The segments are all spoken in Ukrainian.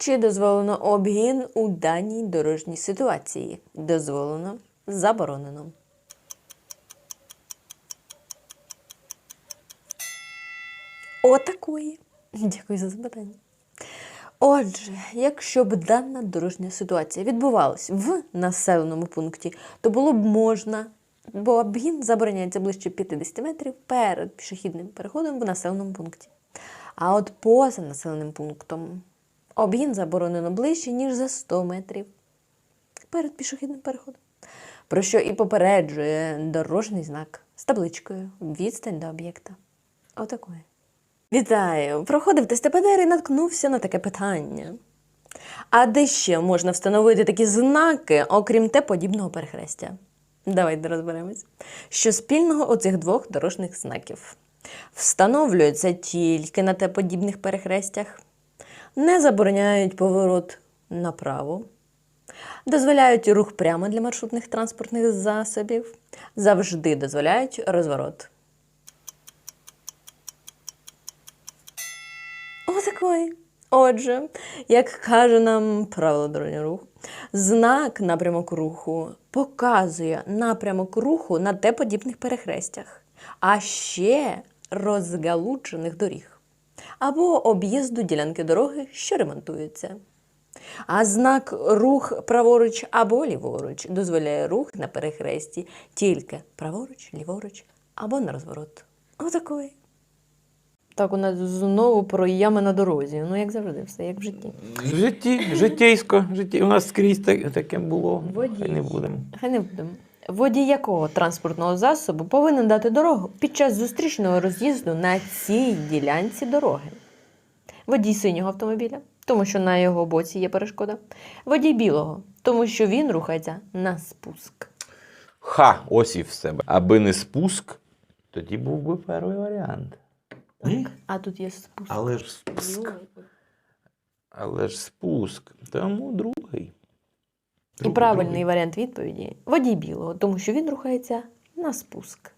Чи дозволено обгін у даній дорожній ситуації? Дозволено, заборонено. Отакої. Дякую за запитання. Отже, якщо б дана дорожня ситуація відбувалась в населеному пункті, то було б можна, бо обгін забороняється ближче 50 метрів перед пішохідним переходом в населеному пункті. А от поза населеним пунктом обгін заборонено ближче, ніж за 100 метрів перед пішохідним переходом. Про що і попереджує дорожній знак з табличкою відстань до об'єкта. Отакої. Вітаю! Проходив тест і наткнувся на таке питання. А де ще можна встановити такі знаки, окрім те подібного перехрестя? Давайте розберемось. Що спільного у цих двох дорожніх знаків? Встановлюються тільки на те подібних перехрестях, не забороняють поворот направо, дозволяють рух прямо для маршрутних транспортних засобів, завжди дозволяють розворот. Отакої. Отже, як каже нам правило дорожнього руху, знак напрямок руху показує напрямок руху на те подібних перехрестях, а ще розгалуджених доріг або об'їзду ділянки дороги, що ремонтуються. А знак рух праворуч або ліворуч дозволяє рух на перехресті тільки праворуч, ліворуч або на розворот. Отакої. Так, у нас знову про ями на дорозі. Ну, як завжди, все як в житті. В житті, життєйсько, житті. У нас скрізь так, таке було. Водій. Хай не будемо. Хай не будемо. Водій якого транспортного засобу повинен дати дорогу під час зустрічного роз'їзду на цій ділянці дороги? Водій синього автомобіля, тому що на його боці є перешкода. Водій білого, тому що він рухається на спуск. Ха, ось і все. Аби не спуск, тоді був би перший варіант. А тут є спуск. Але ж спуск. Але ж спуск. Тому другий. І правильний варіант відповіді водій білого, тому що він рухається на спуск.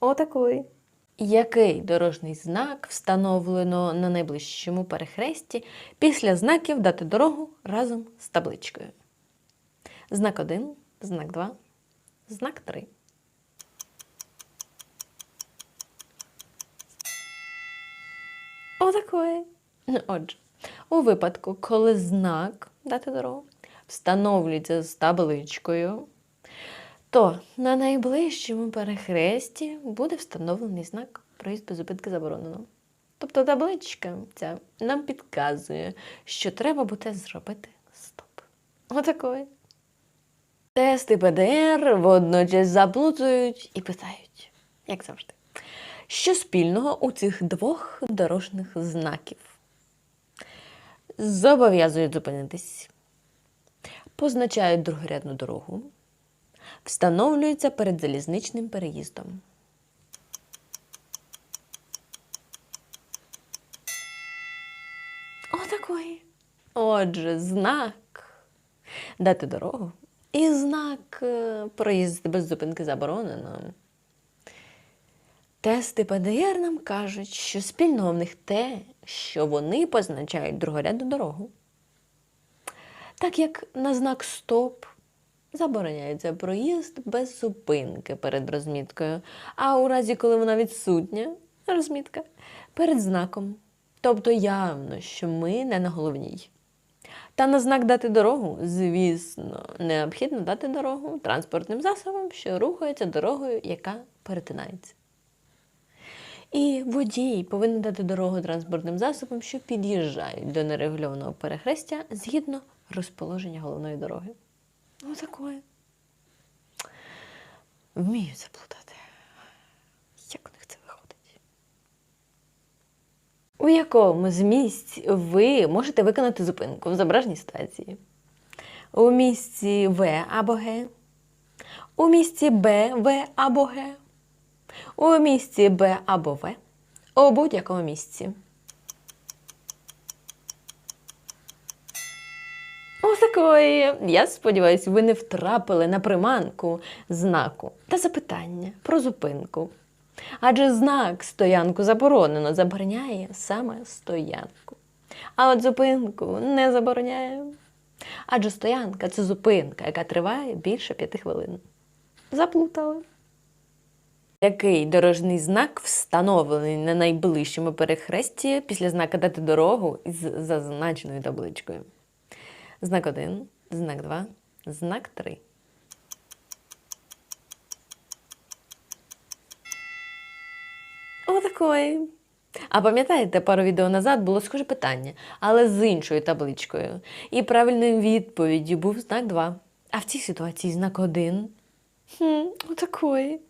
Отакої. Який дорожній знак встановлено на найближчому перехресті після знаків дати дорогу разом з табличкою? Знак 1, знак 2, знак 3. Отакої. Отже, у випадку, коли знак дати дорогу встановлюється з табличкою, то на найближчому перехресті буде встановлений знак проїзд без зупинки заборонено. Тобто табличка ця нам підказує, що треба буде зробити стоп. Отакої. Тести ПДР водночас заплутують і питають, як завжди, що спільного у цих двох дорожніх знаків? Зобов'язують зупинитись, позначають другорядну дорогу, встановлюється перед залізничним переїздом. Отакої. Отже, знак дати дорогу і знак е, проїзд без зупинки заборонено. Тести ПДР нам кажуть, що спільного в них те, що вони позначають другорядну дорогу. Так як на знак Стоп забороняється проїзд без зупинки перед розміткою, а у разі, коли вона відсутня, розмітка перед знаком. Тобто явно, що ми не на головній. Та на знак дати дорогу, звісно, необхідно дати дорогу транспортним засобам, що рухається дорогою, яка перетинається. І водій повинен дати дорогу транспортним засобам, що під'їжджають до нерегульованого перехрестя згідно розположення головної дороги. Отакое. Вміють заплутати. Як у них це виходить? У якому з місць ви можете виконати зупинку в зображеній ситуації? У місці В або Г, у місці Б, В або Г, у місці Б або В, у будь-якому місці. Ось. Я сподіваюся, ви не втрапили на приманку знаку та запитання про зупинку. Адже знак стоянку заборонено забороняє саме стоянку. А от зупинку не забороняє. Адже стоянка це зупинка, яка триває більше п'яти хвилин. Заплутали. Який дорожній знак встановлений на найближчому перехресті після знака дати дорогу із зазначеною табличкою? Знак 1, знак 2, знак 3. Отакої. А пам'ятаєте, пару відео назад було схоже питання, але з іншою табличкою. І правильною відповіддю був знак 2. А в цій ситуації знак 1. Хм, отакої.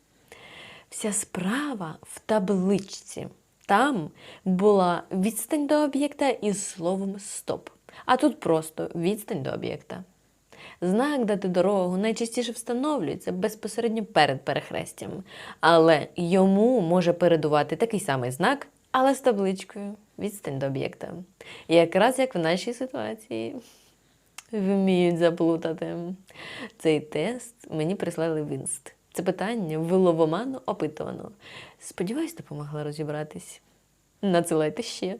Вся справа в табличці. Там була відстань до об'єкта із словом стоп. А тут просто відстань до об'єкта. Знак дати дорогу найчастіше встановлюється безпосередньо перед перехрестям, але йому може передувати такий самий знак, але з табличкою відстань до об'єкта. Якраз як в нашій ситуації. Вміють заплутати. Цей тест мені прислали в інст. Це питання ввело в оману опитуваного. Сподіваюсь, допомогла розібратись. Надсилайте ще.